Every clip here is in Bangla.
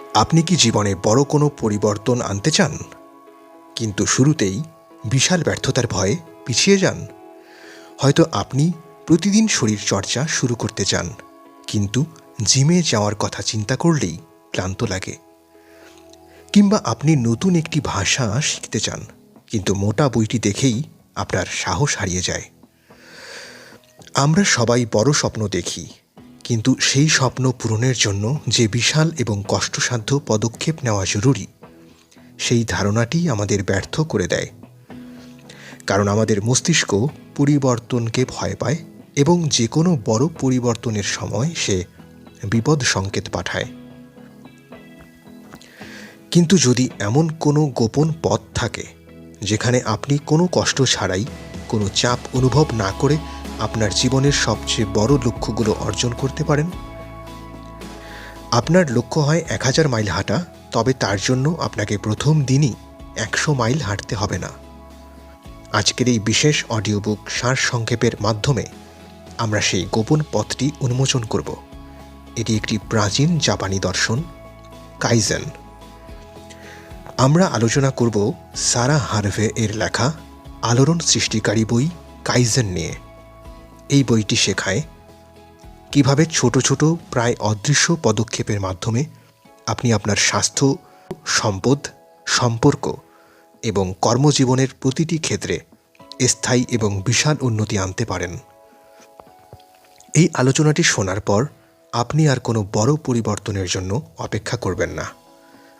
আপনি কি জীবনে বড় কোনো পরিবর্তন আনতে চান? কিন্তু শুরুতেই বিশাল ব্যর্থতার ভয়ে পিছিয়ে যান। হয়তো আপনি প্রতিদিন শরীর চর্চা শুরু করতে চান, কিন্তু জিমে যাওয়ার কথা চিন্তা করলেই ক্লান্ত লাগে। কিংবা আপনি নতুন একটি ভাষা শিখতে চান, কিন্তু মোটা বইটি দেখেই আপনার সাহস হারিয়ে যায়। আমরা সবাই বড় স্বপ্ন দেখি কিন্তু সেই স্বপ্ন পূরণের জন্য যে বিশাল এবং কষ্টসাধ্য পদক্ষেপ নেওয়া জরুরি, সেই ধারণাটি আমাদের ব্যর্থ করে দেয়। কারণ আমাদের মস্তিষ্ক পরিবর্তনকে ভয় পায় এবং যে কোনো বড় পরিবর্তনের সময় সে বিপদ সংকেত পাঠায়। কিন্তু যদি এমন কোনো গোপন পথ থাকে, যেখানে আপনি কোনো কষ্ট ছাড়াই কোনো চাপ অনুভব না করে আপনার জীবনের সবচেয়ে বড় লক্ষ্যগুলো অর্জন করতে পারেন। আপনার লক্ষ্য হয় এক হাজার মাইল হাঁটা, তবে তার জন্য আপনাকে প্রথম দিনই একশো মাইল হাঁটতে হবে না। আজকের এই বিশেষ অডিও বুক সার সংক্ষেপের মাধ্যমে আমরা সেই গোপন পথটি উন্মোচন করব। এটি একটি প্রাচীন জাপানি দর্শন, কাইজেন। আমরা আলোচনা করব সারা হারভে এর লেখা, আলোড়ন সৃষ্টিকারী বই কাইজেন নিয়ে। এই বইটি শেখায় কীভাবে ছোট ছোট, প্রায় অদৃশ্য পদক্ষেপের মাধ্যমে আপনি আপনার স্বাস্থ্য, সম্পদ, সম্পর্ক এবং কর্মজীবনের প্রতিটি ক্ষেত্রে স্থায়ী এবং বিশাল উন্নতি আনতে পারেন। এই আলোচনাটি শোনার পর আপনি আর কোনো বড় পরিবর্তনের জন্য অপেক্ষা করবেন না।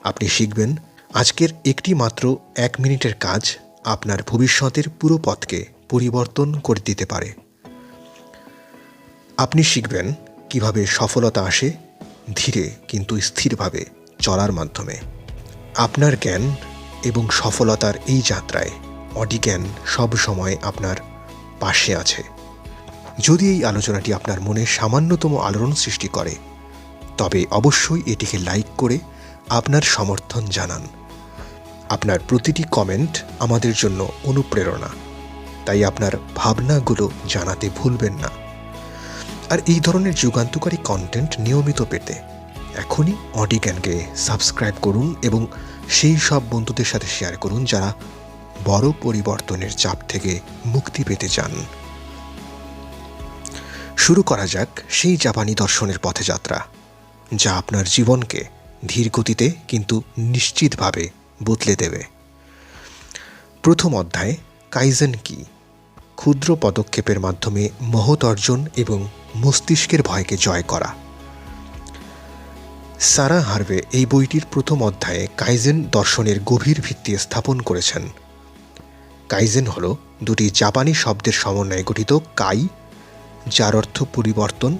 আপনি শিখবেন, আজকের একটি মাত্র এক মিনিটের কাজ আপনার ভবিষ্যতের পুরো পথকে পরিবর্তন করে দিতে পারে। আপনি শিখবেন কীভাবে সফলতা আসে ধীরে কিন্তু স্থিরভাবে চলার মাধ্যমে। আপনার জ্ঞান এবং সফলতার এই যাত্রায় অডিজ্ঞান সব সময় আপনার পাশে আছে। যদি এই আলোচনাটি আপনার মনে সামান্যতম আলোড়ন সৃষ্টি করে, তবে অবশ্যই এটিকে লাইক করে আপনার সমর্থন জানান। আপনার প্রতিটি কমেন্ট আমাদের জন্য অনুপ্রেরণা। তাই আপনার ভাবনাগুলো জানাতে ভুলবেন না। আর এই ধরনের যুগান্তকারী কন্টেন্ট নিয়মিত পেতে এখনই অডিগ্যানকে সাবস্ক্রাইব করুন এবং সেই সব বন্ধুদের সাথে শেয়ার করুন যারা বড় পরিবর্তনের চাপ থেকে মুক্তি পেতে চান। শুরু করা যাক সেই জাপানি দর্শনের পথে যাত্রা, যা আপনার জীবনকে ধীর গতিতে কিন্তু নিশ্চিতভাবে বদলে দেবে। প্রথম অধ্যায় কাইজেন কি ক্ষুদ্র পদক্ষেপের মাধ্যমে মহৎ অর্জন এবং মস্তিষ্কের ভয়কে জয় করা। সারা হার্ভে এই বইটির প্রথম অধ্যায়ে কাইজেন দর্শনের গভীর ভিত্তি স্থাপন করেছেন। কাইজেন হল দুটি জাপানি শব্দের সমন্বয়ে গঠিত কাই, যার অর্থ পরিবর্তন,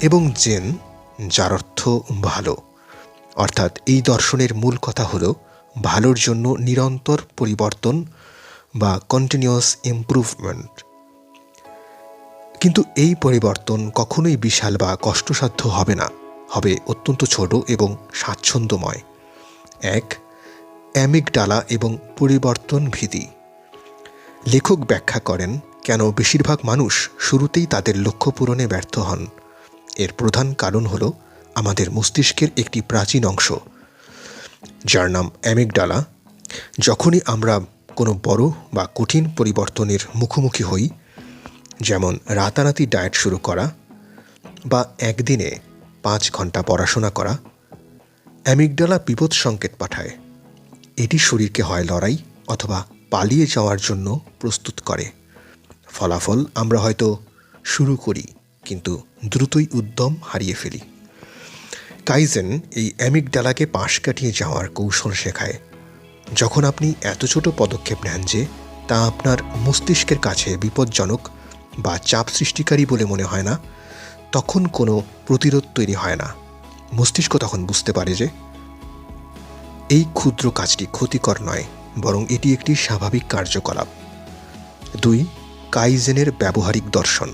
এবং জেন, যার অর্থ ভালো। অর্থাৎ এই দর্শনের মূল কথা হল ভালোর জন্য নিরন্তর পরিবর্তন বা কন্টিনিউয়াস ইমপ্রুভমেন্ট কিন্তু এই পরিবর্তন কখনোই বিশাল বা কষ্টসাধ্য হবে না। হবে অত্যন্ত ছোট এবং স্বাচ্ছন্দ্যময়। এক অ্যামিকডালা এবং পরিবর্তন ভীতি। লেখক ব্যাখ্যা করেন, কেন বেশিরভাগ মানুষ শুরুতেই তাদের লক্ষ্য পূরণে ব্যর্থ হন। এর প্রধান কারণ হল আমাদের মস্তিষ্কের একটি প্রাচীন অংশ। যার নাম অ্যামিকডালা যখনই আমরা কোনো বড় বা কঠিন পরিবর্তনের মুখোমুখি হই, যেমন রাতারাতি ডায়েট শুরু করা বা একদিনে পাঁচ ঘণ্টা পড়াশোনা করা অ্যামিকডালা বিপদ সংকেত পাঠায়। এটি শরীরকে হয় লড়াই অথবা পালিয়ে যাওয়ার জন্য প্রস্তুত করে। ফলাফল আমরা হয়তো শুরু করি, কিন্তু দ্রুতই উদ্যম হারিয়ে ফেলি। কাইজেন এই অ্যামিকডালাকে পাশ কাটিয়ে যাওয়ার কৌশল শেখায়। যখন আপনি এত ছোট পদক্ষেপ নেন যে তা আপনার মস্তিষ্কের কাছে বিপজ্জনক বা চাপ সৃষ্টিকারী বলে মনে হয় না, তখন কোনো প্রতিরোধ তৈরি হয় না। মস্তিষ্ক তখন বুঝতে পারে যে এই ক্ষুদ্র কাজটি ক্ষতিকর নয়, বরং এটি একটি স্বাভাবিক কার্যকলাপ। দুই, কাইজেনের ব্যবহারিক দর্শন।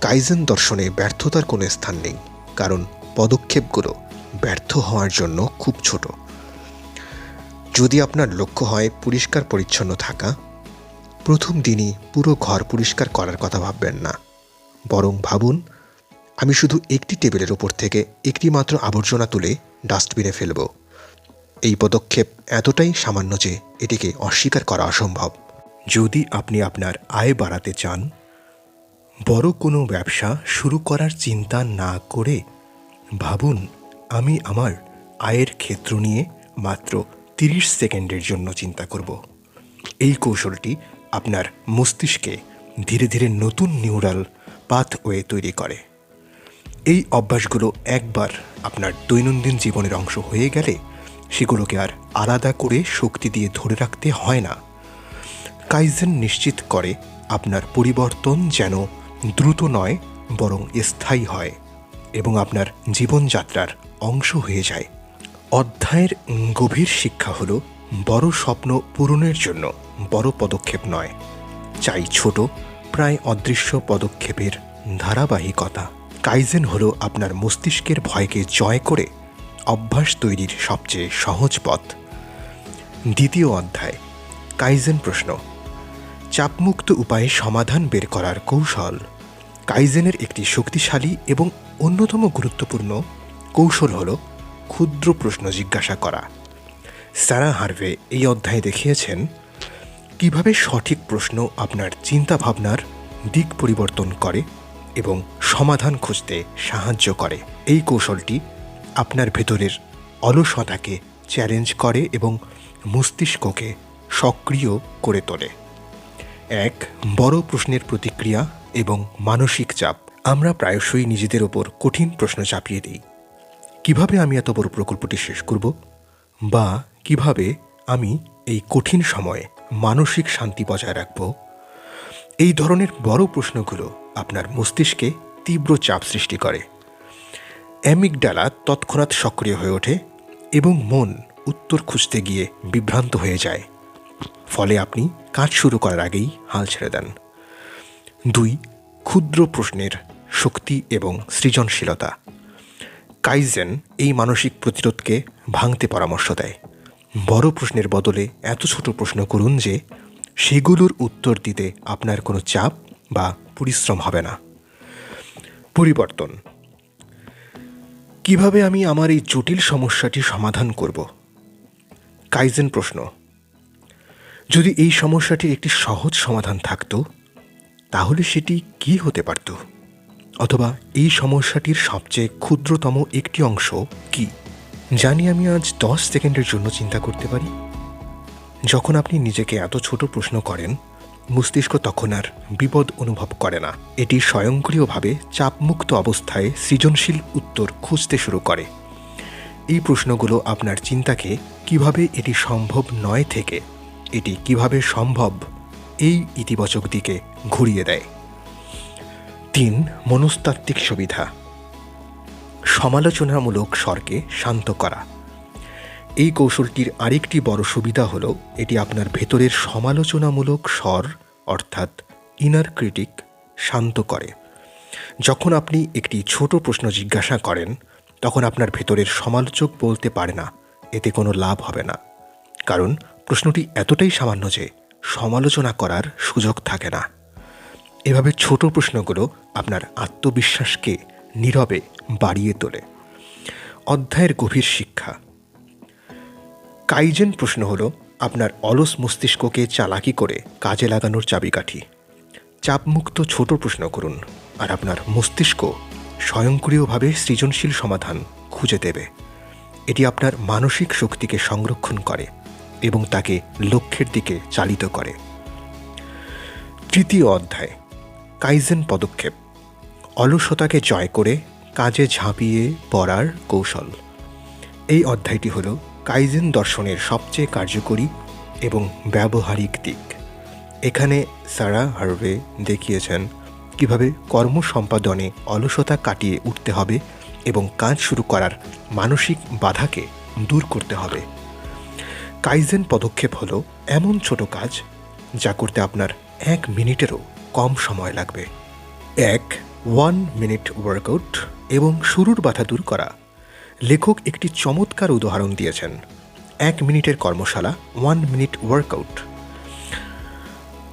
কাইজেন দর্শনে ব্যর্থতার কোনো স্থান নেই, কারণ পদক্ষেপগুলো ব্যর্থ হওয়ার জন্য খুব ছোট। যদি আপনার লক্ষ্য হয় পরিষ্কার পরিচ্ছন্ন থাকা, প্রথম দিনই পুরো ঘর পরিষ্কার করার কথা ভাববেন না। বরং ভাবুন, আমি শুধু একটি টেবিলের ওপর থেকে একটি মাত্র আবর্জনা তুলে ডাস্টবিনে ফেলব। এই পদক্ষেপ এতটাই সামান্য যে এটিকে অস্বীকার করা অসম্ভব। যদি আপনি আপনার আয় বাড়াতে চান, বড় কোনো ব্যবসা শুরু করার চিন্তা না করে ভাবুন, আমি আমার আয়ের ক্ষেত্র নিয়ে মাত্র তিরিশ সেকেন্ডের জন্য চিন্তা করব। এই কৌশলটি আপনার মস্তিষ্কে ধীরে ধীরে নতুন নিউরাল পাথওয়ে তৈরি করে। এই অভ্যাসগুলো একবার আপনার দৈনন্দিন জীবনের অংশ হয়ে গেলে সেগুলোকে আর আলাদা করে শক্তি দিয়ে ধরে রাখতে হয় না। কাইজেন নিশ্চিত করে আপনার পরিবর্তন যেন দ্রুত নয়, বরং স্থায়ী হয় এবং আপনার জীবনযাত্রার অংশ হয়ে যায়। অধ্যায়ের গভীর শিক্ষা হল বড় স্বপ্ন পূরণের জন্য বড় পদক্ষেপ নয়, চাই ছোট, প্রায় অদৃশ্য পদক্ষেপের ধারাবাহিকতা। কাইজেন হলো আপনার মস্তিষ্কের ভয়কে জয় করে অভ্যাস তৈরির সবচেয়ে সহজ পথ। দ্বিতীয় অধ্যায়, কাইজেন প্রশ্ন, চাপমুক্ত উপায়ে সমাধান বের করার কৌশল। কাইজেনের একটি শক্তিশালী এবং অন্যতম গুরুত্বপূর্ণ কৌশল হল ক্ষুদ্র প্রশ্ন জিজ্ঞাসা করা। সারা হার্ভে এই অধ্যায়ে দেখিয়েছেন, কীভাবে সঠিক প্রশ্ন আপনার চিন্তাভাবনার দিক পরিবর্তন করে এবং সমাধান খুঁজতে সাহায্য করে। এই কৌশলটি আপনার ভেতরের অলসতাকে চ্যালেঞ্জ করে এবং মস্তিষ্ককে সক্রিয় করে তোলে। এক, বড় প্রশ্নের প্রতিক্রিয়া এবং মানসিক চাপ। আমরা প্রায়শই নিজেদের ওপর কঠিন প্রশ্ন চাপিয়ে দিই। কীভাবে আমি এত বড় প্রকল্পটি শেষ করব? বা কীভাবে আমি এই কঠিন সময়ে মানসিক শান্তি বজায় রাখব? এই ধরনের বড় প্রশ্নগুলো আপনার মস্তিষ্কে তীব্র চাপ সৃষ্টি করে। অ্যামিকডালা তৎক্ষণাৎ সক্রিয় হয়ে ওঠে এবং মন উত্তর খুঁজতে গিয়ে বিভ্রান্ত হয়ে যায়। ফলে আপনি কাজ শুরু করার আগেই হাল ছেড়ে দেন। দুই, ক্ষুদ্র প্রশ্নের শক্তি এবং সৃজনশীলতা। কাইজেন এই মানসিক প্রতিরোধকে ভাঙতে পরামর্শ দেয়। বড় প্রশ্নের বদলে এত ছোট প্রশ্ন করুন যে, সেগুলোর উত্তর দিতে আপনার কোনো চাপ বা পরিশ্রম হবে না। পরিবর্তন। কীভাবে আমি আমার এই জটিল সমস্যাটি সমাধান করব? কাইজেন প্রশ্ন। যদি এই সমস্যাটির একটি সহজ সমাধান থাকতো, তাহলে সেটি কি হতে পারত? অথবা এই সমস্যাটির সবচেয়ে ক্ষুদ্রতম একটি অংশ কি? জানি আমি আজ দশ সেকেন্ডের জন্য চিন্তা করতে পারি। যখন আপনি নিজেকে এত ছোট প্রশ্ন করেন, মস্তিষ্ক তখন আর বিপদ অনুভব করে না। এটি স্বয়ংক্রিয়ভাবে চাপমুক্ত অবস্থায় সৃজনশীল উত্তর খুঁজতে শুরু করে। এই প্রশ্নগুলো আপনার চিন্তাকে কীভাবে এটি সম্ভব নয় থেকে, এটি কীভাবে সম্ভব এই ইতিবাচক দিকে ঘুরিয়ে দেয়। তিন মনস্তাত্ত্বিক সুবিধা। সমালোচনামূলক স্বরকে শান্ত করা। এই কৌশলটির আরেকটি বড় সুবিধা হলো, এটি আপনার ভেতরের সমালোচনামূলক স্বর, অর্থাৎ ইনার ক্রিটিক শান্ত করে। যখন আপনি একটি ছোট প্রশ্ন জিজ্ঞাসা করেন, তখন আপনার ভেতরের সমালোচক বলতে পারে না, এতে কোনো লাভ হবে না। কারণ প্রশ্নটি এতটাই সামান্য যে সমালোচনা করার সুযোগ থাকে না। এভাবে ছোট প্রশ্নগুলো আপনার আত্মবিশ্বাসকে নীরবে বাড়িয়ে তোলে। অধ্যায়ের গভীর শিক্ষা। কাইজেন প্রশ্ন হলো, আপনার অলস মস্তিষ্ককে চালাকি করে কাজে লাগানোর চাবিকাঠি। চাপমুক্ত ছোট প্রশ্ন করুন, আর আপনার মস্তিষ্ক স্বয়ংক্রিয়ভাবে সৃজনশীল সমাধান খুঁজে দেবে। এটি আপনার মানসিক শক্তিকে সংরক্ষণ করে এবং তাকে লক্ষ্যের দিকে চালিত করে। তৃতীয় অধ্যায়। কাইজেন পদক্ষেপ। অলসতাকে জয় করে কাজে ঝাঁপিয়ে পড়ার কৌশল। এই অধ্যায়টি হল কাইজেন দর্শনের সবচেয়ে কার্যকরী এবং ব্যবহারিক দিক। এখানে সারা হার্ভে দেখিয়েছেন কীভাবে কর্ম সম্পাদনে অলসতা কাটিয়ে উঠতে হবে এবং কাজ শুরু করার মানসিক বাধাকে দূর করতে হবে। কাইজেন পদক্ষেপ হলো এমন ছোট কাজ যা করতে আপনার এক মিনিটেরও কম সময় লাগবে। এক ওয়ান মিনিট ওয়ার্কআউট এবং শুরুর বাধা দূর করা। লেখক একটি চমৎকার উদাহরণ দিয়েছেন। এক মিনিটের কর্মশালা ওয়ান মিনিট ওয়ার্কআউট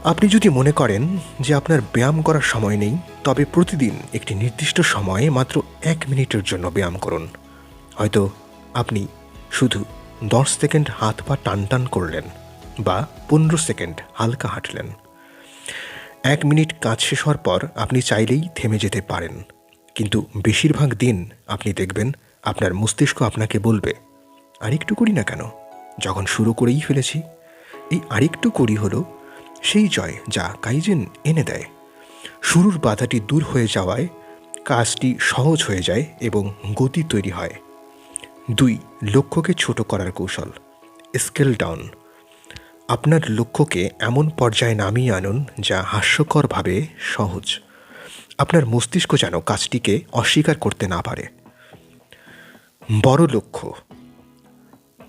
আপনি যদি মনে করেন যে আপনার ব্যায়াম করার সময় নেই, তবে প্রতিদিন একটি নির্দিষ্ট সময়ে মাত্র এক মিনিটের জন্য ব্যায়াম করুন। হয়তো আপনি শুধু দশ সেকেন্ড হাত পা টান টান করলেন বা পনেরো সেকেন্ড হালকা হাঁটলেন। এক মিনিট কাজ শেষ হওয়ার পর আপনি চাইলেই থেমে যেতে পারেন। কিন্তু বেশিরভাগ দিন আপনি দেখবেন আপনার মস্তিষ্ক আপনাকে বলবে, আরেকটু করি না কেন? যখন শুরু করেই ফেলেছি। এই আরেকটু করি হলো সেই জয় যা কাইজেন এনে দেয়। শুরুর বাধাটি দূর হয়ে যাওয়ায় কাজটি সহজ হয়ে যায় এবং গতি তৈরি হয়। দুই, লক্ষ্যকে ছোট করার কৌশল, স্কেল ডাউন। আপনার লক্ষ্যকে এমন পর্যায়ে নামিয়ে আনুন যা হাস্যকরভাবে সহজ। আপনার মস্তিষ্ক যেন কাজটিকে অস্বীকার করতে না পারে। বড় লক্ষ্য।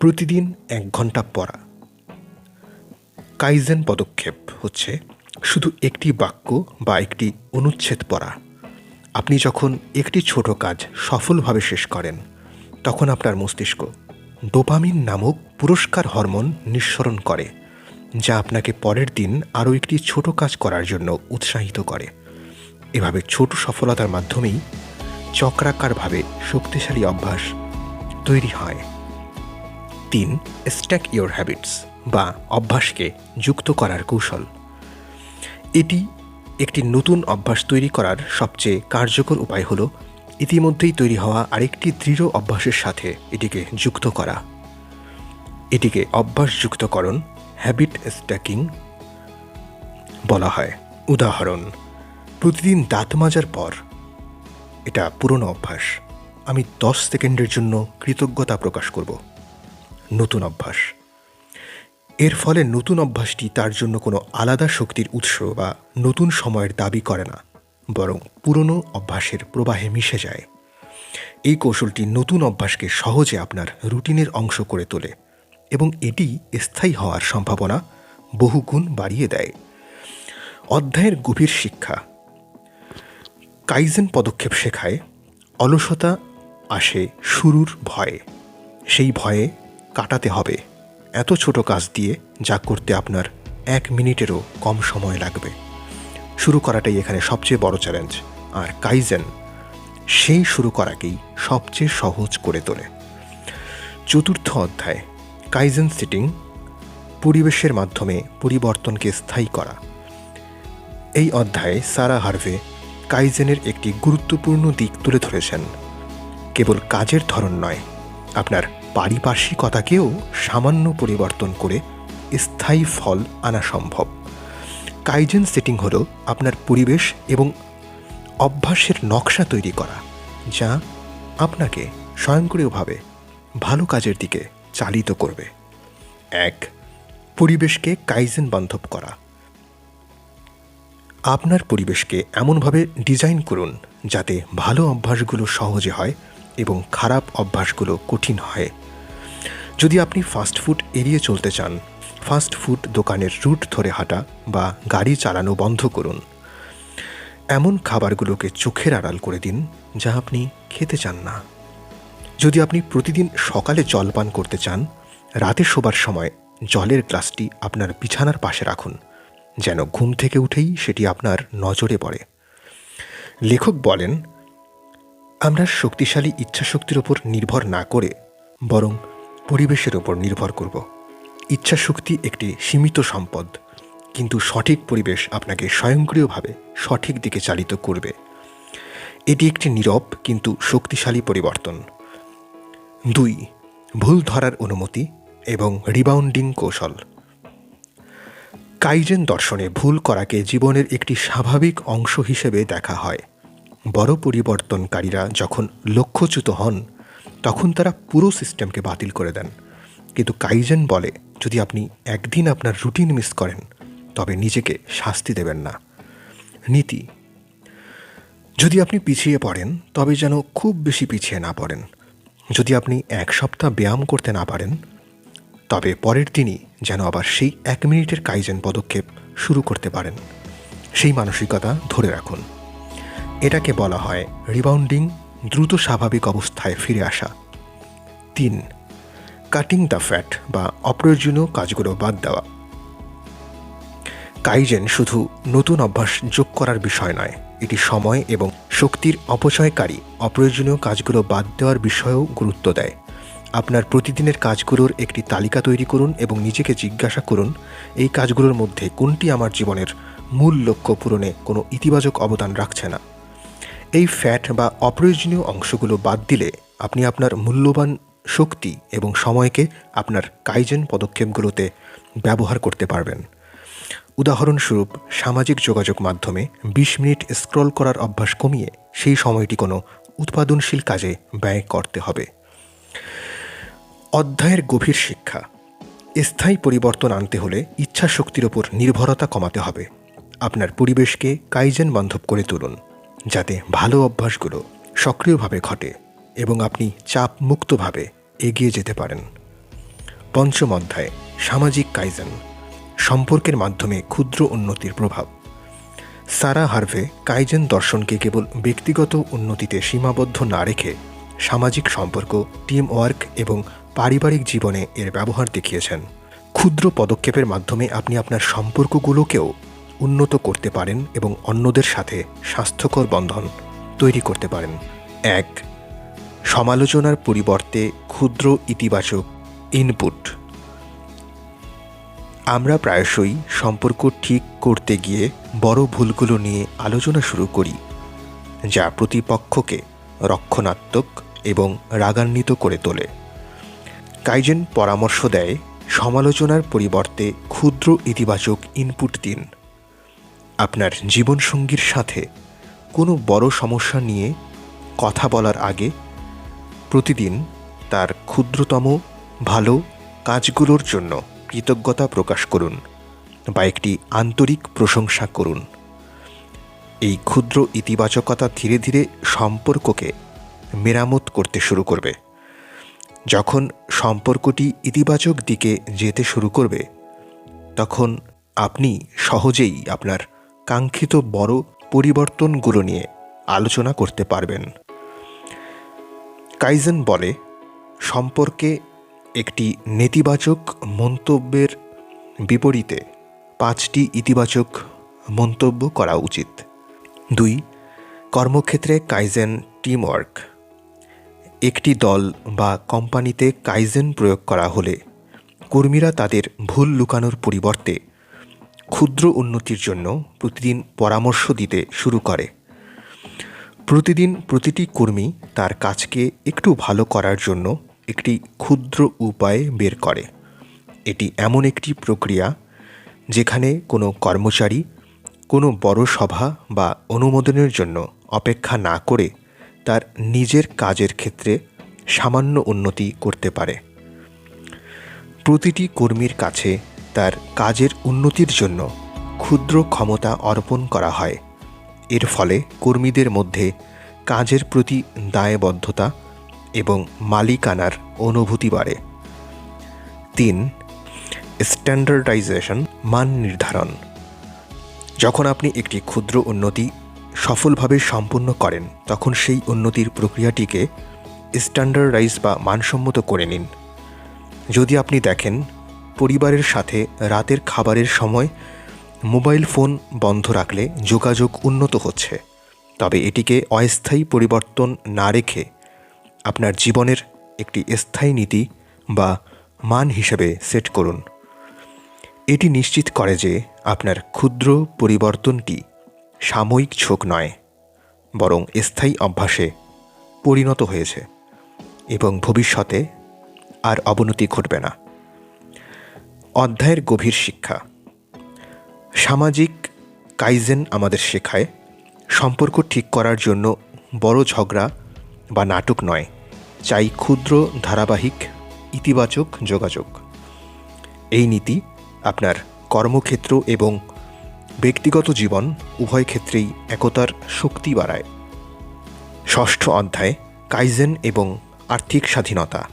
প্রতিদিন এক ঘণ্টা পড়া। কাইজেন পদক্ষেপ হচ্ছে শুধু একটি বাক্য বা একটি অনুচ্ছেদ পড়া। আপনি যখন একটি ছোট কাজ সফলভাবে শেষ করেন, তখন আপনার মস্তিষ্ক ডোপামিন নামক পুরস্কার হরমোন নিঃসরণ করে। যা আপনাকে পরের দিন আরও একটি ছোট কাজ করার জন্য উৎসাহিত করে। এভাবে ছোট সফলতার মাধ্যমেই চক্রাকারভাবে শক্তিশালী অভ্যাস তৈরি হয়। তিন স্ট্যাক ইয়োর হ্যাবিটস বা অভ্যাসকে যুক্ত করার কৌশল। এটি একটি নতুন অভ্যাস তৈরি করার সবচেয়ে কার্যকর উপায় হল ইতিমধ্যেই তৈরি হওয়া আরেকটি দৃঢ় অভ্যাসের সাথে এটিকে যুক্ত করা। এটিকে অভ্যাসযুক্তকরণ হ্যাবিট স্ট্যাকিং বলা হয়। উদাহরণ, প্রতিদিন দাঁত মাজার পর। এটা পুরনো অভ্যাস। আমি দশ সেকেন্ডের জন্য কৃতজ্ঞতা প্রকাশ করব। নতুন অভ্যাস। এর ফলে নতুন অভ্যাসটি তার জন্য কোনো আলাদা শক্তির উৎস বা নতুন সময়ের দাবি করে না, বরং পুরনো অভ্যাসের প্রবাহে মিশে যায়। এই কৌশলটি নতুন অভ্যাসকে সহজে আপনার রুটিনের অংশ করে তোলে। এবং এটি স্থায়ী হওয়ার সম্ভাবনা বহুগুণ বাড়িয়ে দেয়। অধ্যায়ের গভীর শিক্ষা। কাইজেন পদক্ষেপ শেখায়, অলসতা আসে শুরুর ভয়ে। সেই ভয়ে কাটাতে হবে। এত ছোট কাজ দিয়ে যা করতে আপনার এক মিনিটেরও কম সময় লাগবে। শুরু করাটাই এখানে সবচেয়ে বড় চ্যালেঞ্জ। আর কাইজেন সেই শুরু করাকেই সবচেয়ে সহজ করে তোলে। চতুর্থ অধ্যায়। কাইজেন সিটিং পরিবেশের মাধ্যমে পরিবর্তনকে স্থায়ী করা। এই অধ্যায়ে সারা হার্ভে কাইজেনের একটি গুরুত্বপূর্ণ দিক তুলে ধরেছেন। কেবল কাজের ধরন নয়, আপনার পারিপার্শ্বিকতাকেও সামান্য পরিবর্তন করে স্থায়ী ফল আনা সম্ভব। কাইজেন সেটিং হল আপনার পরিবেশ এবং অভ্যাসের নকশা তৈরি করা, যা আপনাকে স্বয়ংক্রিয়ভাবে ভালো কাজের দিকে চালিত করবে। এক, পরিবেশকে কাইজেন বান্ধব করা। আপনার পরিবেশকে এমনভাবে ডিজাইন করুন যাতে ভালো অভ্যাসগুলো সহজে হয় এবং খারাপ অভ্যাসগুলো কঠিন হয়। যদি আপনি ফাস্ট ফুড এড়িয়ে চলতে চান, ফাস্ট ফুড দোকানের রুট ধরে হাঁটা বা গাড়ি চালানো বন্ধ করুন। এমন খাবারগুলোকে চোখের আড়াল করে দিন যা আপনি খেতে চান না। যদি আপনি প্রতিদিন সকালে জল পান করতে চান, রাতে শোবার সময় জলের গ্লাসটি আপনার বিছানার পাশে রাখুন, যেন ঘুম থেকে উঠেই সেটি আপনার নজরে পড়ে। লেখক বলেন, আমরা শক্তিশালী ইচ্ছাশক্তির ওপর নির্ভর না করে বরং পরিবেশের ওপর নির্ভর করব। ইচ্ছাশক্তি একটি সীমিত সম্পদ, কিন্তু সঠিক পরিবেশ আপনাকে স্বয়ংক্রিয়ভাবে সঠিক দিকে চালিত করবে। এটি একটি নীরব কিন্তু শক্তিশালী পরিবর্তন। দুই, ভুল ধরার অনুমতি এবং রিবাউন্ডিং কৌশল। কাইজেন দর্শনে ভুল করাকে জীবনের একটি স্বাভাবিক অংশ হিসেবে দেখা হয়। বড় পরিবর্তনকারীরা যখন লক্ষ্যচ্যুত হন, তখন তারা পুরো সিস্টেমকে বাতিল করে দেন। কিন্তু কাইজেন বলে, যদি আপনি একদিন আপনার রুটিন মিস করেন, তবে নিজেকে শাস্তি দেবেন না। নীতি, যদি আপনি পিছিয়ে পড়েন, তবে যেন খুব বেশি পিছিয়ে না পড়েন। যদি আপনি এক সপ্তাহ ব্যায়াম করতে না পারেন, তবে পরের দিনই যেন আবার সেই এক মিনিটের কাইজেন পদক্ষেপ শুরু করতে পারেন। সেই মানসিকতা ধরে রাখুন। এটাকে বলা হয় রিবাউন্ডিং দ্রুত স্বাভাবিক অবস্থায় ফিরে আসা। তিন, কাটিং দ্য ফ্যাট বা অপ্রয়োজনীয় কাজগুলো বাদ দেওয়া। কাইজেন শুধু নতুন অভ্যাস যোগ করার বিষয় নয় এটি সময় এবং শক্তির অপচয়কারী, অপ্রয়োজনীয় কাজগুলো বাদ দেওয়ার বিষয়েও গুরুত্ব দেয়। আপনার প্রতিদিনের কাজগুলোর একটি তালিকা তৈরি করুন এবং নিজেকে জিজ্ঞাসা করুন, এই কাজগুলোর মধ্যে কোনটি আমার জীবনের মূল লক্ষ্য পূরণে কোনো ইতিবাচক অবদান রাখছে না? এই ফ্যাট বা অপ্রয়োজনীয় অংশগুলো বাদ দিলে আপনি আপনার মূল্যবান শক্তি এবং সময়কে আপনার কাইজেন পদক্ষেপগুলোতে ব্যবহার করতে পারবেন। উদাহরণস্বরূপ, সামাজিক যোগাযোগ মাধ্যমে বিশ মিনিট স্ক্রল করার অভ্যাস কমিয়ে সেই সময়টি কোনো উৎপাদনশীল কাজে ব্যয় করতে হবে। অধ্যায়ের গভীর শিক্ষা। স্থায়ী পরিবর্তন আনতে হলে ইচ্ছা শক্তির ওপর নির্ভরতা কমাতে হবে। আপনার পরিবেশকে কাইজেন বান্ধব করে তুলুন, যাতে ভালো অভ্যাসগুলো সক্রিয়ভাবে ঘটে এবং আপনি চাপ মুক্তভাবে এগিয়ে যেতে পারেন। পঞ্চম অধ্যায়, সামাজিক কাইজেন। সম্পর্কের মাধ্যমে ক্ষুদ্র উন্নতির প্রভাব। সারা হার্ভে কাইজেন দর্শনকে কেবল ব্যক্তিগত উন্নতিতে সীমাবদ্ধ না রেখে সামাজিক সম্পর্ক, টিম ওয়ার্ক এবং পারিবারিক জীবনে এর ব্যবহার দেখিয়েছেন। ক্ষুদ্র পদক্ষেপের মাধ্যমে আপনি আপনার সম্পর্কগুলোকেও উন্নত করতে পারেন এবং অন্যদের সাথে স্বাস্থ্যকর বন্ধন তৈরি করতে পারেন। এক, সমালোচনার পরিবর্তে ক্ষুদ্র ইতিবাচক ইনপুট আমরা প্রায়শই সম্পর্ক ঠিক করতে গিয়ে বড় ভুলগুলো নিয়ে আলোচনা শুরু করি, যা প্রতিপক্ষকে রক্ষণাত্মক এবং রাগান্বিত করে তোলে। কাইজেন পরামর্শ দেয়, সমালোচনার পরিবর্তে ক্ষুদ্র ইতিবাচক ইনপুট দিন। আপনার জীবনসঙ্গীর সাথে কোনো বড় সমস্যা নিয়ে কথা বলার আগে প্রতিদিন তার ক্ষুদ্রতম, ভালো কাজগুলোর জন্য কৃতজ্ঞতা প্রকাশ করুন বা একটি আন্তরিক প্রশংসা করুন। এই ক্ষুদ্র ইতিবাচকতা ধীরে ধীরে সম্পর্ককে মেরামত করতে শুরু করবে। যখন সম্পর্কটি ইতিবাচক দিকে যেতে শুরু করবে, তখন আপনি সহজেই আপনার কাঙ্ক্ষিত বড় পরিবর্তনগুলো নিয়ে আলোচনা করতে পারবেন। কাইজেন বলে, সম্পর্কে একটি নেতিবাচক মন্তব্যের বিপরীতে পাঁচটি ইতিবাচক মন্তব্য করা উচিত। দুই, কর্মক্ষেত্রে কাইজেন টিমওয়ার্ক। একটি দল বা কোম্পানিতে কাইজেন প্রয়োগ করা হলে কর্মীরা তাদের ভুল লুকানোর পরিবর্তে ক্ষুদ্র উন্নতির জন্য প্রতিদিন পরামর্শ দিতে শুরু করে। প্রতিদিন প্রতিটি কর্মী তার কাজকে একটু ভালো করার জন্য একটি ক্ষুদ্র উপায় বের করে। এটি এমন একটি প্রক্রিয়া যেখানে কোনো কর্মচারী, কোনো বড় সভা বা অনুমোদনের জন্য অপেক্ষা না করে তার নিজের কাজের ক্ষেত্রে সামান্য উন্নতি করতে পারে। প্রতিটি কর্মীর কাছে তার কাজের উন্নতির জন্য ক্ষুদ্র ক্ষমতা অর্পণ করা হয়। এর ফলে কর্মীদের মধ্যে কাজের প্রতি দায়বদ্ধতা এবং মালিকানার অনুভূতি বাড়ে। তিন স্ট্যান্ডার্ডাইজেশন মান নির্ধারণ। যখন আপনি একটি ক্ষুদ্র উন্নতি সফলভাবে সম্পূর্ণ করেন, তখন সেই উন্নতির প্রক্রিয়াটিকে স্ট্যান্ডার্ডাইজ বা মানসম্মত করে নিন। যদি আপনি দেখেন, পরিবারের সাথে রাতের খাবারের সময় মোবাইল ফোন বন্ধ রাখলে যোগাযোগ উন্নত হচ্ছে, তবে এটিকে অস্থায়ী পরিবর্তন না রেখে আপনার জীবনের একটি স্থায়ী নীতি বা মান হিসেবে সেট করুন। এটি নিশ্চিত করে যে আপনার ক্ষুদ্র পরিবর্তনটি সাময়িক ছোক নয়, বরং স্থায়ী অভ্যাসে পরিণত হয়েছে এবং ভবিষ্যতে আর অবনতি ঘটবে না। অধ্যায়ের গভীর শিক্ষা। সামাজিক কাইজেন আমাদের শেখায়, সম্পর্ক ঠিক করার জন্য বড় ঝগড়া বা নাটক নয়, চাই ক্ষুদ্র, ধারাবাহিক, ইতিবাচক যোগাযোগ। এই নীতি আপনার কর্মক্ষেত্র এবং ব্যক্তিগত জীবন উভয় ক্ষেত্রেই একতার শক্তি বাড়ায়। ষষ্ঠ অধ্যায়, কাইজেন এবং আর্থিক স্বাধীনতা।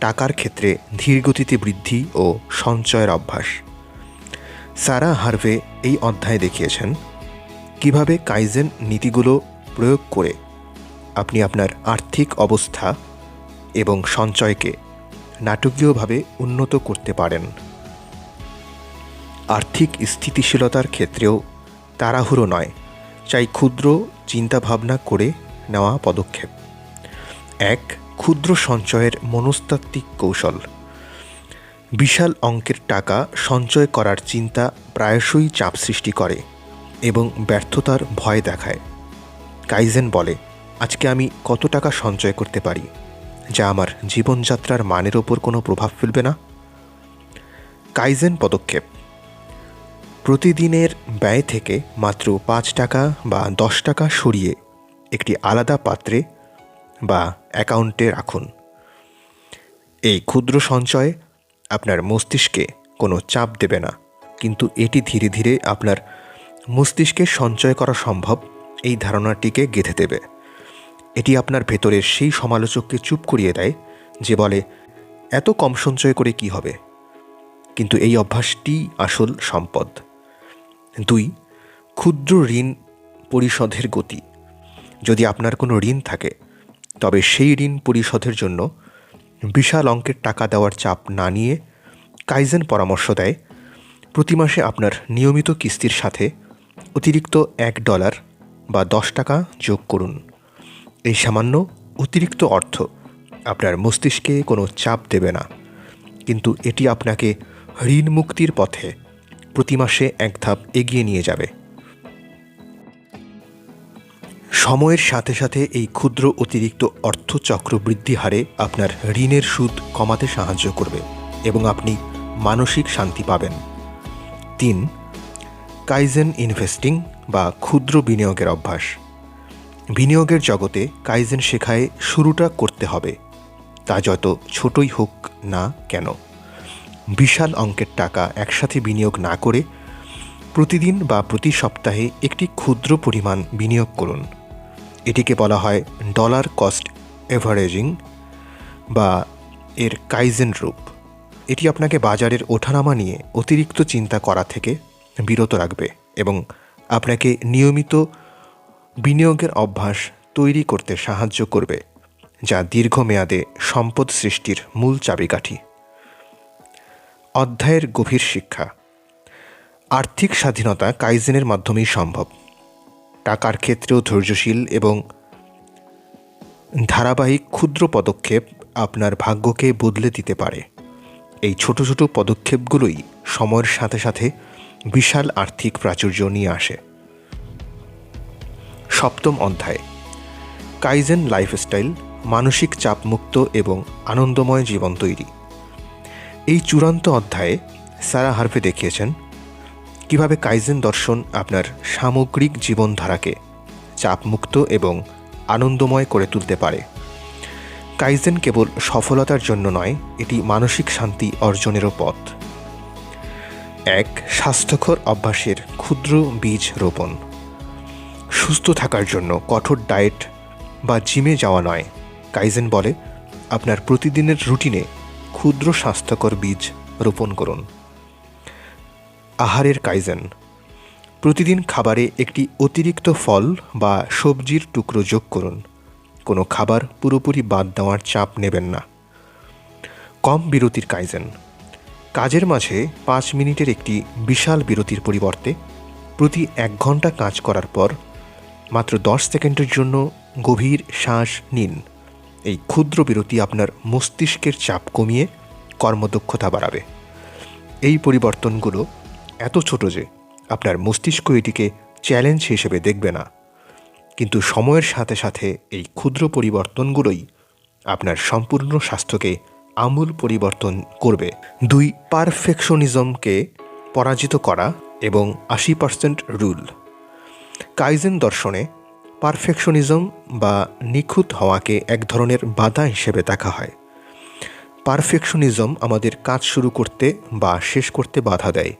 টাকার ক্ষেত্রে ধীরগতিতে বৃদ্ধি ও সঞ্চয়ের অভ্যাস। সারা হার্ভে এই অধ্যায়ে দেখিয়েছেন কীভাবে কাইজেন নীতিগুলো প্রয়োগ করে আপনি আপনার আর্থিক অবস্থা এবং সঞ্চয়কে নাটকীয়ভাবে উন্নত করতে পারেন। আর্থিক স্থিতিশীলতার ক্ষেত্রেও তাড়াহুড়ো নয়, চাই ক্ষুদ্র চিন্তাভাবনা করে নেওয়া পদক্ষেপ। এক, ক্ষুদ্র সঞ্চয়ের মনস্তাত্ত্বিক কৌশল। বিশাল অঙ্কের টাকা সঞ্চয় করার চিন্তা প্রায়শই চাপ সৃষ্টি করে এবং ব্যর্থতার ভয় দেখায়। কাইজেন বলে আজকে আমি কত টাকা সঞ্চয় করতে পারি, যা আমার জীবনযাত্রার মানের ওপর কোনো প্রভাব ফেলবে না? কাইজেন পদক্ষেপ। প্রতিদিনের ব্যয় থেকে মাত্র পাঁচ টাকা বা দশ টাকা সরিয়ে একটি আলাদা পাত্রে বা অ্যাকাউন্টে রাখুন। এই ক্ষুদ্র সঞ্চয় আপনার মস্তিষ্কে কোনো চাপ দেবে না, কিন্তু এটি ধীরে ধীরে আপনার মস্তিষ্কে সঞ্চয় করা সম্ভব এই ধারণাটিকে গেঁথে দেবে। এটি আপনার ভেতরের সেই সমালোচককে চুপ করিয়ে দেয় যে বলে, এত কম সঞ্চয় করে কি হবে? কিন্তু এই অভ্যাসটি আসল সম্পদ। দুই, ক্ষুদ্র ঋণ পরিশোধের গতি। যদি আপনার কোনো ঋণ থাকে, তবে সেই ঋণ পরিশোধের জন্য বিশাল অঙ্কের টাকা দেওয়ার চাপ না নিয়ে কাইজেন পরামর্শ দেয়। প্রতি মাসে আপনার নিয়মিত কিস্তির সাথে অতিরিক্ত এক ডলার বা দশ টাকা যোগ করুন। এই সামান্য অতিরিক্ত অর্থ আপনার মস্তিষ্কে কোনো চাপ দেবে না। কিন্তু এটি আপনাকে ঋণ মুক্তির পথে প্রতি মাসে এক ধাপ এগিয়ে নিয়ে যাবে। সময়ের সাথে সাথে এই ক্ষুদ্র অতিরিক্ত অর্থ চক্র বৃদ্ধি হারে আপনার ঋণের সুদ কমাতে সাহায্য করবে এবং আপনি মানসিক শান্তি পাবেন। তিন, কাইজেন ইনভেস্টিং বা ক্ষুদ্র বিনিয়োগের অভ্যাস। বিনিয়োগের জগতে কাইজেন শেখায় শুরুটা করতে হবে। তা যত ছোটই হোক না কেন। বিশাল অঙ্কের টাকা একসাথে বিনিয়োগ না করে প্রতিদিন বা প্রতি সপ্তাহে একটি ক্ষুদ্র পরিমাণ বিনিয়োগ করুন। এটিকে বলা হয় ডলার কস্ট এভারেজিং বা এর কাইজেন রূপ। এটি আপনাকে বাজারের ওঠানামা নিয়ে অতিরিক্ত চিন্তা করা থেকে বিরত রাখবে এবং আপনাকে নিয়মিত বিনিয়োগের অভ্যাস তৈরি করতে সাহায্য করবে, যা দীর্ঘমেয়াদে সম্পদ সৃষ্টির মূল চাবিকাঠি। অধ্যায়ের গভীর শিক্ষা। আর্থিক স্বাধীনতা কাইজেনের মাধ্যমেই সম্ভব। টাকার ক্ষেত্রেও ধৈর্যশীল এবং ধারাবাহিক ক্ষুদ্র পদক্ষেপ আপনার ভাগ্যকে বদলে দিতে পারে। এই ছোট ছোট পদক্ষেপগুলোই সময়ের সাথে সাথে বিশাল আর্থিক প্রাচুর্য নিয়ে আসে। সপ্তম অধ্যায়। কাইজেন লাইফস্টাইল, মানসিক চাপমুক্ত এবং আনন্দময় জীবন তৈরি। এই চূড়ান্ত অধ্যায়ে সারা হার্ভে দেখিয়েছেন কীভাবে কাইজেন দর্শন আপনার সামগ্রিক জীবনধারাকে চাপমুক্ত এবং আনন্দময় করে তুলতে পারে। কাইজেন কেবল সফলতার জন্য নয়, এটি মানসিক শান্তি অর্জনেরও পথ। এক, স্বাস্থ্যকর অভ্যাসের ক্ষুদ্র বীজ রোপণ। সুস্থ থাকার জন্য কঠোর ডায়েট বা জিমে যাওয়া নয়। কাইজেন বলে, আপনার প্রতিদিনের রুটিনে ক্ষুদ্র স্বাস্থ্যকর বীজ রোপণ করুন। আহারের কাইজেন। প্রতিদিন খাবারে একটি অতিরিক্ত ফল বা সবজির টুকরো যোগ করুন। কোনো খাবার পুরোপুরি বাদ দেওয়ার চাপ নেবেন না। কম বিরতির কাইজেন। কাজের মাঝে পাঁচ মিনিটের একটি বিশাল বিরতির পরিবর্তে প্রতি এক ঘণ্টা কাজ করার পর মাত্র দশ সেকেন্ডের জন্য গভীর শ্বাস নিন। এই ক্ষুদ্র বিরতি আপনার মস্তিষ্কের চাপ কমিয়ে কর্মদক্ষতা বাড়াবে। এই পরিবর্তনগুলো এত ছোট যে আপনার মস্তিষ্ক এটিকে চ্যালেঞ্জ হিসেবে দেখবে না। কিন্তু সময়ের সাথে সাথে এই ক্ষুদ্র পরিবর্তনগুলোই আপনার সম্পূর্ণ স্বাস্থ্যকে আমূল পরিবর্তন করবে। দুই, পারফেকশনিজমকে পরাজিত করা এবং আশি পার্সেন্ট রুল। কাইজেন দর্শনে পারফেকশনিজম বা নিখুঁত হওয়াকে এক ধরনের বাধা হিসেবে দেখা হয়। পারফেকশনিজম আমাদের কাজ শুরু করতে বা শেষ করতে বাধা দেয়।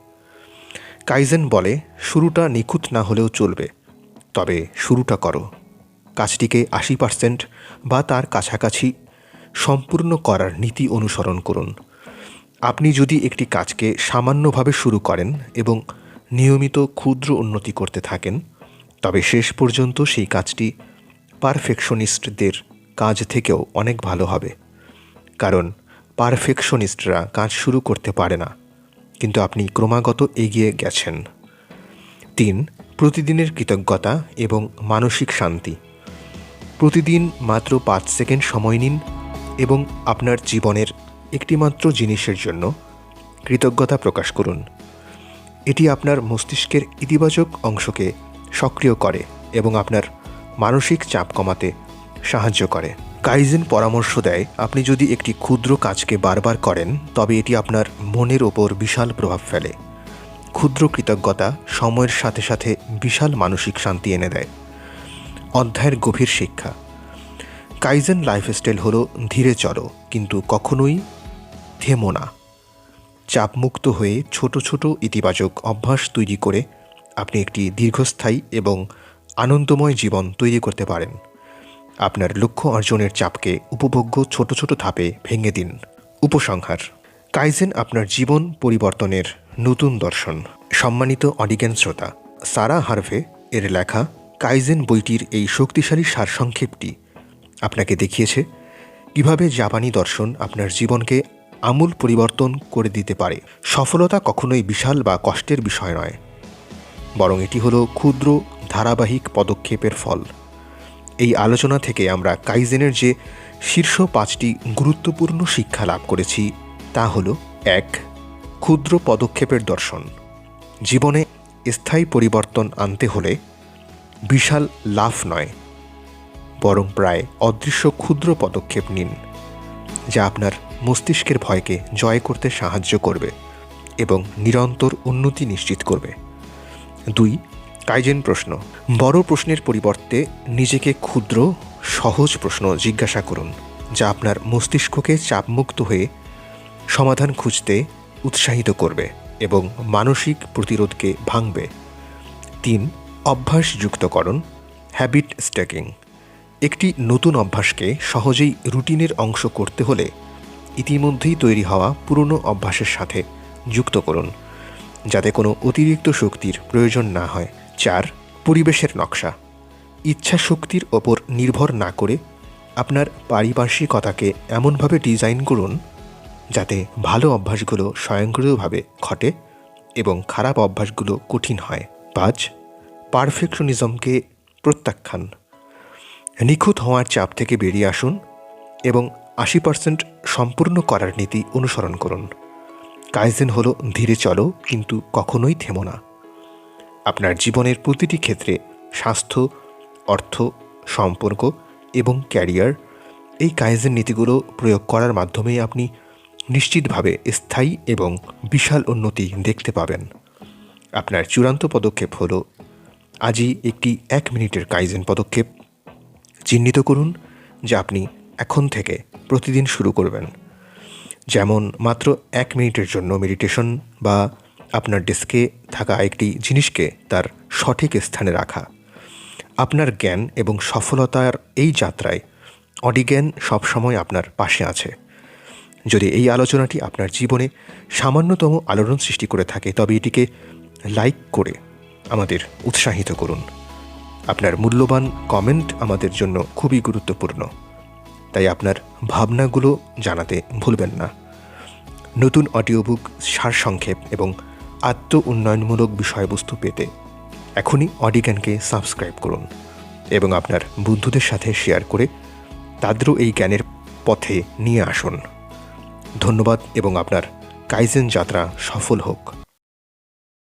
কাইজেন বলে, শুরুটা নিখুঁত না হলেও চলবে, তবে শুরুটা করো। কাজটিকে আশি পার্সেন্ট বা তার কাছাকাছি সম্পূর্ণ করার নীতি অনুসরণ করুন। আপনি যদি একটি কাজকে সামান্যভাবে শুরু করেন এবং নিয়মিত ক্ষুদ্র উন্নতি করতে থাকেন তবে শেষ পর্যন্ত সেই কাজটি পারফেকশনিস্টদের কাজ থেকেও অনেক ভালো হবে। কারণ পারফেকশনিস্টরা কাজ শুরু করতে পারে না, কিন্তু আপনি ক্রমাগত এগিয়ে গেছেন। তিন, প্রতিদিনের কৃতজ্ঞতা এবং মানসিক শান্তি। প্রতিদিন মাত্র পাঁচ সেকেন্ড সময় নিন এবং আপনার জীবনের একটিমাত্র জিনিসের জন্য কৃতজ্ঞতা প্রকাশ করুন। এটি আপনার মস্তিষ্কের ইতিবাচক অংশকে সক্রিয় করে এবং আপনার মানসিক চাপ কমাতে সাহায্য করে। কাইজেন পরামর্শ দেয়, আপনি যদি একটি ক্ষুদ্র কাজকে বারবার করেন, তবে এটি আপনার মনের ওপর বিশাল প্রভাব ফেলে। ক্ষুদ্র কৃতজ্ঞতা সময়ের সাথে সাথে বিশাল মানসিক শান্তি এনে দেয়। অধ্যায়ের গভীর শিক্ষা। কাইজেন লাইফস্টাইল হলো ধীরে চলো, কিন্তু কখনোই থেমো না। চাপমুক্ত হয়ে ছোট ছোট ইতিবাচক অভ্যাস তৈরি করে আপনি একটি দীর্ঘস্থায়ী এবং আনন্দময় জীবন তৈরি করতে পারেন। আপনার লক্ষ্য অর্জনের চাপকে উপভোগ্য ছোট ছোট ধাপে ভেঙে দিন। উপসংহার। কাইজেন আপনার জীবন পরিবর্তনের নতুন দর্শন। সম্মানিত অডিজ্ঞান শ্রোতা, সারা হার্ভে এর লেখা কাইজেন বইটির এই শক্তিশালী সারসংক্ষেপটি আপনাকে দেখিয়েছে কীভাবে জাপানি দর্শন আপনার জীবনকে আমূল পরিবর্তন করে দিতে পারে। সফলতা কখনোই বিশাল বা কষ্টের বিষয় নয়। বরং এটি হলো ক্ষুদ্র, ধারাবাহিক পদক্ষেপের ফল। এই আলোচনা থেকে আমরা কাইজেনের যে শীর্ষ পাঁচটি গুরুত্বপূর্ণ শিক্ষা লাভ করেছি, তা হলো, এক, ক্ষুদ্র পদক্ষেপের দর্শন। জীবনে স্থায়ী পরিবর্তন আনতে হলে বিশাল লাভ নয়, বরং প্রায় অদৃশ্য ক্ষুদ্র পদক্ষেপ নিন, যা আপনার মস্তিষ্কের ভয়কে জয় করতে সাহায্য করবে এবং নিরন্তর উন্নতি নিশ্চিত করবে। দুই, কাইজেন প্রশ্ন। বড় প্রশ্নের পরিবর্তে নিজেকে ক্ষুদ্র, সহজ প্রশ্ন জিজ্ঞাসা করুন, যা আপনার মস্তিষ্ককে চাপমুক্ত হয়ে সমাধান খুঁজতে উৎসাহিত করবে এবং মানসিক প্রতিরোধকে ভাঙবে। তিন অভ্যাস যুক্তকরণ হ্যাবিট স্ট্যাকিং একটি নতুন অভ্যাসকে সহজেই রুটিনের অংশ করতে হলে ইতিমধ্যেই তৈরি হওয়া পুরনো অভ্যাসের সাথে যুক্ত করুন। যাতে কোনো অতিরিক্ত শক্তির প্রয়োজন না হয়। চার, পরিবেশের নকশা। ইচ্ছা শক্তির ওপর নির্ভর না করে আপনার পারিপার্শ্বিকতাকে এমনভাবে ডিজাইন করুন যাতে ভালো অভ্যাসগুলো স্বয়ংক্রিয়ভাবে ঘটে এবং খারাপ অভ্যাসগুলো কঠিন হয়। পাঁচ, পারফেকশনিজমকে প্রত্যাখ্যান। নিখুঁত হওয়ার চাপ থেকে বেরিয়ে আসুন এবং আশি পার্সেন্ট সম্পূর্ণ করার নীতি অনুসরণ করুন। কাইজেন হলো ধীরে চলো, কিন্তু কখনোই থেমো না। আপনার জীবনের প্রতিটি ক্ষেত্রে স্বাস্থ্য, অর্থ, সম্পর্ক এবং ক্যারিয়ার এই কাইজেন নীতিগুলো প্রয়োগ করার মাধ্যমে আপনি নিশ্চিতভাবে স্থায়ী এবং বিশাল উন্নতি দেখতে পাবেন। আপনার চূড়ান্ত পদক্ষেপ হল আজই একটি এক মিনিটের কাইজেন পদক্ষেপ। চিহ্নিত করুন যা আপনি এখন থেকে প্রতিদিন শুরু করবেন। যেমন মাত্র এক মিনিটের জন্য মেডিটেশন বা আপনার ডেস্কে থাকা একটি জিনিসকে তার সঠিক স্থানে রাখা। আপনার জ্ঞান এবং সফলতার এই যাত্রায় অডিজ্ঞান সবসময় আপনার পাশে আছে। যদি এই আলোচনাটি আপনার জীবনে সামান্যতম আলোড়ন সৃষ্টি করে থাকে, তবে এটিকে লাইক করে আমাদের উৎসাহিত করুন। আপনার মূল্যবান কমেন্ট আমাদের জন্য খুবই গুরুত্বপূর্ণ। তাই আপনার ভাবনাগুলো জানাতে ভুলবেন না। নতুন অডিও বুক সারসংক্ষেপ এবং আত্ম উন্নয়নমূলক বিষয়বস্তু পেতে এখনই অডিজ্ঞানকে সাবস্ক্রাইব করুন এবং আপনার বন্ধুদের সাথে শেয়ার করে তাদেরও এই জ্ঞানের পথে নিয়ে আসুন। ধন্যবাদ এবং আপনার কাইজেন যাত্রা সফল হোক।